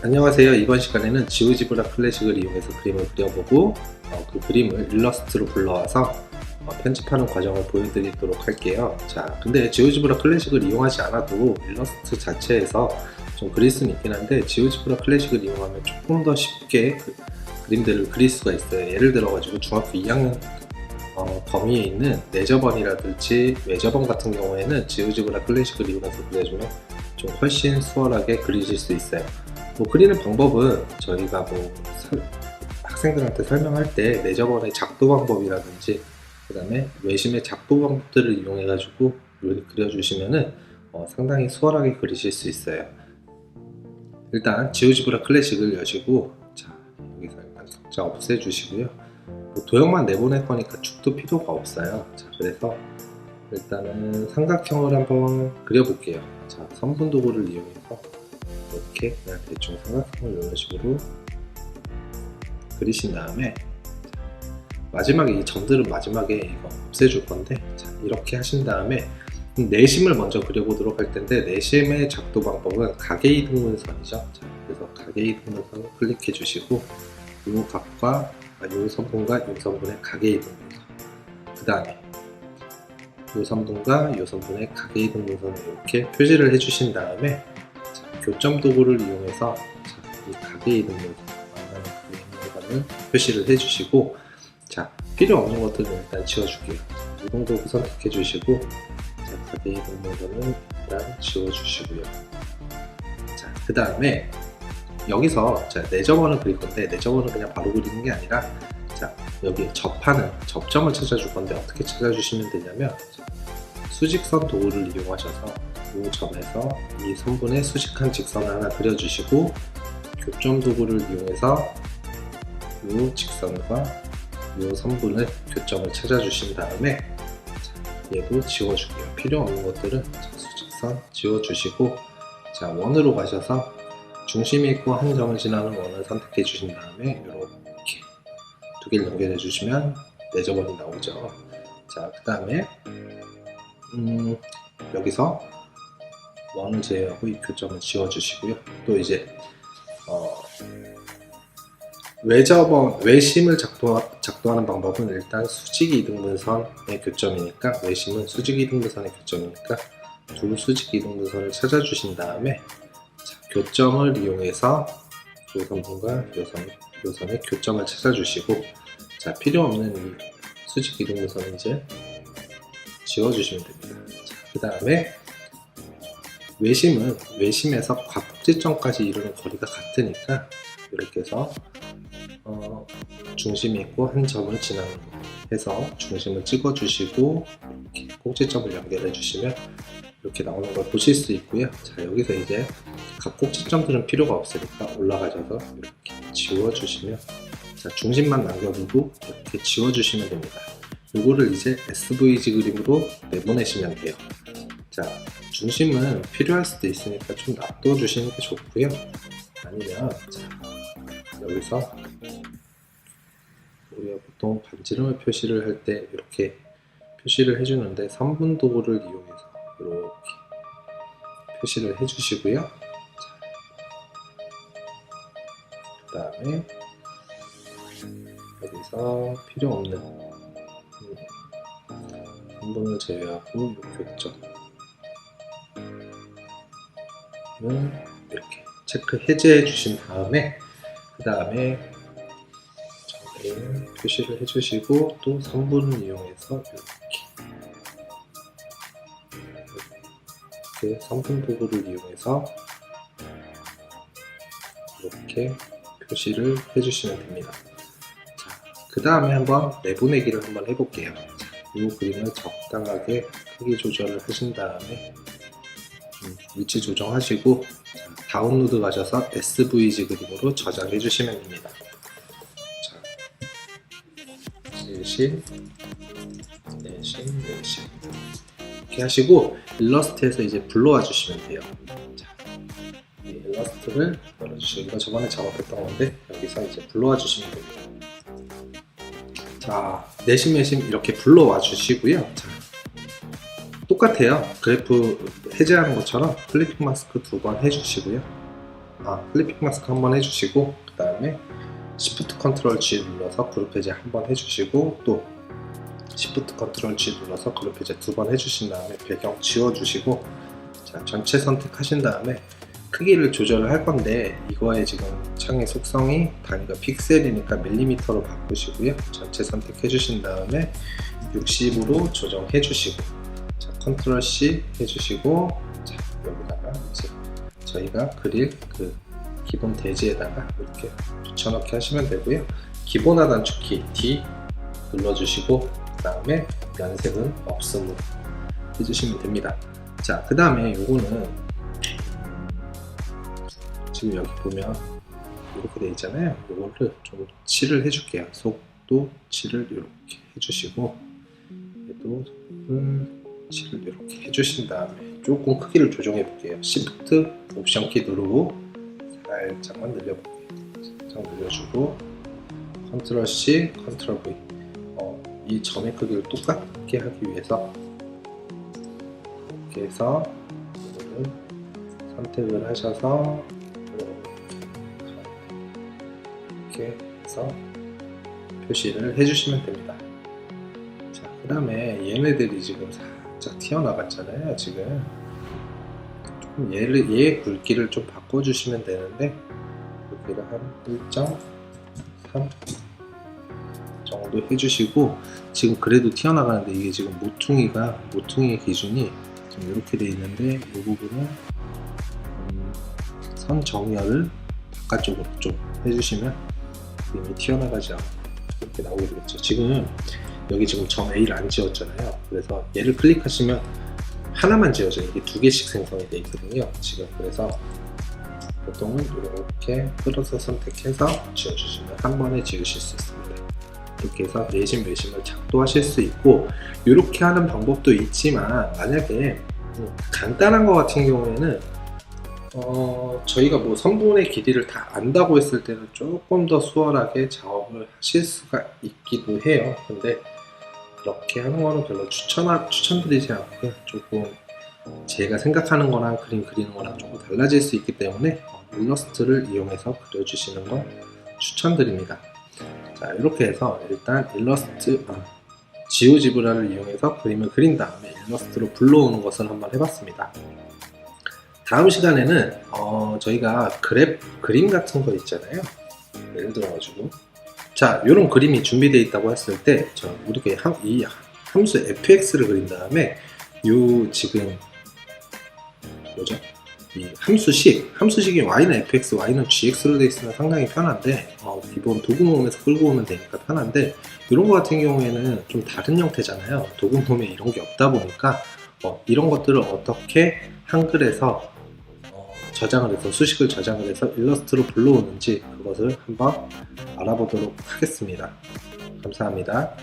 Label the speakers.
Speaker 1: 안녕하세요. 이번 시간에는 지오지브라 클래식을 이용해서 그림을 그려보고 어, 그 그림을 일러스트로 불러와서 어, 편집하는 과정을 보여드리도록 할게요. 자, 근데 지오지브라 클래식을 이용하지 않아도 일러스트 자체에서 좀 그릴 수는 있긴 한데 지오지브라 클래식을 이용하면 조금 더 쉽게 그, 그림들을 그릴 수가 있어요. 예를 들어가지고 중학교 2학년 어, 범위에 있는 내저번이라든지 외저번 같은 경우에는 지오지브라 클래식을 이용해서 그려주면 좀 훨씬 수월하게 그리실 수 있어요. 뭐 그리는 방법은 저희가 뭐 설- 학생들한테 설명할 때 내저번의 작도 방법이라든지 그 다음에 외심의 작도 방법들을 이용해 가지고 그려주시면은 어, 상당히 수월하게 그리실 수 있어요. 일단 지오지브라 클래식을 여시고 자 여기서 일단 격자 없애 주시고요. 뭐 도형만 내보낼 거니까 축도 필요가 없어요. 자 그래서 일단은 삼각형을 한번 그려볼게요. 자 선분 도구를 이용해서 이렇게 그냥 대충 삼각형을 이런 식으로 그리신 다음에 마지막에 이 점들은 마지막에 이거 없애줄 건데 자, 이렇게 하신 다음에 내심을 먼저 그려보도록 할 텐데 내심의 작도 방법은 가계이등분선이죠. 자, 그래서 가계이등분선을 클릭해 주시고 이 각과 아, 이 선분과 이 선분의 가계이등분선 그 다음에 이 선분과 이 선분의 가계이등분선을 이렇게 표시를 해 주신 다음에 자, 교점 도구를 이용해서 자, 이 가계이등분선 만나는 가계이등분선을 표시를 해주시고 자 필요 없는 것들은 일단 지워줄게요. 자, 이동 도구 선택해 주시고 자, 가계이등분선은 일단 지워주시고요. 자, 그 다음에 여기서 자, 내저번을 그릴 건데 내저번을 그냥 바로 그리는 게 아니라 자, 여기 접하는 접점을 찾아줄 건데 어떻게 찾아주시면 되냐면 자, 수직선 도구를 이용하셔서 이 점에서 이 선분의 수직한 직선을 하나 그려주시고 교점 도구를 이용해서 이 직선과 이 선분의 교점을 찾아주신 다음에 자, 얘도 지워주고요. 필요 없는 것들은 자, 수직선 지워주시고 자 원으로 가셔서 중심이 있고 한 점을 지나는 원을 선택해 주신 다음에 이렇게 두 개를 연결해 주시면 내저번이 나오죠. 자, 그 다음에 음, 여기서 원을 제외하고 이 교점을 지워주시고요. 또 이제 어, 외저번 외심을 작도, 작도하는 방법은 일단 수직 이 등분선의 교점이니까 외심은 수직 이 등분선의 교점이니까 두 수직 이 등분선을 찾아주신 다음에 자, 교점을 이용해서 요선분과 요선, 요선의 교점을 찾아주시고 자 필요 없는 이 수직 이등분선을 이제 지워주시면 됩니다. 자, 그 다음에 외심은 외심에서 곽지점까지 이루는 거리가 같으니까 이렇게 해서 어, 중심이 있고 한 점을 지나는 거 해서 중심을 찍어 주시고 이렇게 꼭지점을 연결해 주시면 이렇게 나오는 걸 보실 수 있고요. 자 여기서 이제 각 꼭지점들은 필요가 없으니까 올라가셔서 이렇게 지워 주시면 자 중심만 남겨두고 이렇게 지워 주시면 됩니다. 요거를 이제 SVG 그림으로 내보내시면 돼요. 자 중심은 필요할 수도 있으니까 좀 놔둬 주시는 게 좋고요. 아니면 자, 여기서 우리가 보통 반지름을 표시를 할 때 이렇게 표시를 해주는데 선분 도구를 이용해서 이렇게 표시를 해주시고요. 그 다음에 여기서 필요 없는 음, 선분을 제외하고 이 교점 을 이렇게 체크 해제해 주신 다음에 그 다음에 표시를 해주시고 또 선분을 이용해서 이렇게 이렇게 선분 도구를 이용해서 이렇게 표시를 해주시면 됩니다. 자, 그 다음에 한번 내보내기를 한번 해볼게요. 자, 이 그림을 적당하게 크기 조절을 하신 다음에 음, 위치 조정하시고 자, 다운로드 가셔서 SVG 그림으로 저장해 주시면 됩니다. 자, 내신, 내신, 내신 이렇게 하시고 일러스트에서 이제 불러와 주시면 돼요. 자, 이 일러스트를 열어주시고 이거 저번에 작업했던 건데 여기서 이제 불러와 주시면 됩니다. 자, 내심 내심 이렇게 불러와 주시고요. 자, 똑같아요. 그래프 해제하는 것처럼 클리핑 마스크 두 번 해주시고요. 아, 클리핑 마스크 한 번 해주시고 그 다음에 Shift 컨트롤 G 눌러서 그룹 해제 한 번 해주시고 또 Shift 컨트롤 G 눌러서 그룹 해제 두 번 해주신 다음에 배경 지워주시고 자 전체 선택하신 다음에 크기를 조절을 할 건데 이거의 지금 창의 속성이 단위가 픽셀이니까 밀리미터로 바꾸시고요 전체 선택해 주신 다음에 60으로 조정해 주시고 자 컨트롤 C 해주시고 자 여기다가 이제 저희가 그릴 그 기본 대지에다가 이렇게 붙여넣기 하시면 되고요. 기본 하단 축키 D 눌러주시고 그 다음에 연색은 없음으로 해주시면 됩니다. 자 그 다음에 요거는 지금 여기 보면 이렇게 돼 있잖아요. 요거를 좀 칠을 해줄게요. 속도 칠을 이렇게 해주시고 얘도 음, 칠을 이렇게 해주신 다음에 조금 크기를 조정해 볼게요. Shift 옵션 키 누르고 살짝만 늘려볼게요. 살짝 늘려주고 컨트롤 C, 컨트롤 V. 어, 이 점의 크기를 똑같게 하기 위해서 이렇게 해서 선택을 하셔서 이렇게 해서 표시를 해주시면 됩니다. 자, 그 다음에 얘네들이 지금 살짝 튀어나갔잖아요. 지금 조금 얘를 얘의 굵기를 좀 바꿔주시면 되는데 굵기를 한1.3 정도 해주시고 지금 그래도 튀어나가는데 이게 지금 모퉁이가 모퉁이의 기준이 지금 이렇게 돼 있는데 이 부분은 음, 선 정렬을 바깥쪽으로 좀 해주시면 이미 튀어나가지 않고 이렇게 나오게 되겠죠. 지금 여기 지금 점 A를 안 지웠잖아요. 그래서 얘를 클릭하시면 하나만 지워져요. 이게 두 개씩 생성이 되어 있거든요. 지금 그래서 보통은 이렇게 끌어서 선택해서 지워주시면 한 번에 지우실 수 있습니다. 이렇게 해서 내심 외심을 작도하실 수 있고 이렇게 하는 방법도 있지만 만약에 음, 간단한 거 같은 경우에는 어, 저희가 뭐 선분의 길이를 다 안다고 했을 때는 조금 더 수월하게 작업을 하실 수가 있기도 해요. 근데 그렇게 하는 거는 별로 추천, 추천드리지 않고요. 조금 제가 생각하는 거랑 그림 그리는 거랑 조금 달라질 수 있기 때문에 어, 일러스트를 이용해서 그려주시는 걸 추천드립니다. 자, 이렇게 해서 일단 일러스트, 아, 지오지브라를 이용해서 그림을 그린 다음에 일러스트로 불러오는 것을 한번 해봤습니다. 다음 시간에는 어, 저희가 그래프 그림 같은 거 있잖아요. 예를 들어가지고 자 이런 그림이 준비되어 있다고 했을 때 저 우리가 함, 이 함수 fx를 그린 다음에 요 지금 뭐죠? 이 함수식 함수식이 y는 fx, y는 gx로 되어 있으면 상당히 편한데 어, 기본 도구 모음에서 끌고 오면 되니까 편한데 이런 거 같은 경우에는 좀 다른 형태잖아요. 도구 모음에 이런 게 없다 보니까 어, 이런 것들을 어떻게 한글에서 어, 저장을 해서 수식을 저장을 해서 일러스트로 불러오는지 그것을 한번 알아보도록 하겠습니다. 감사합니다.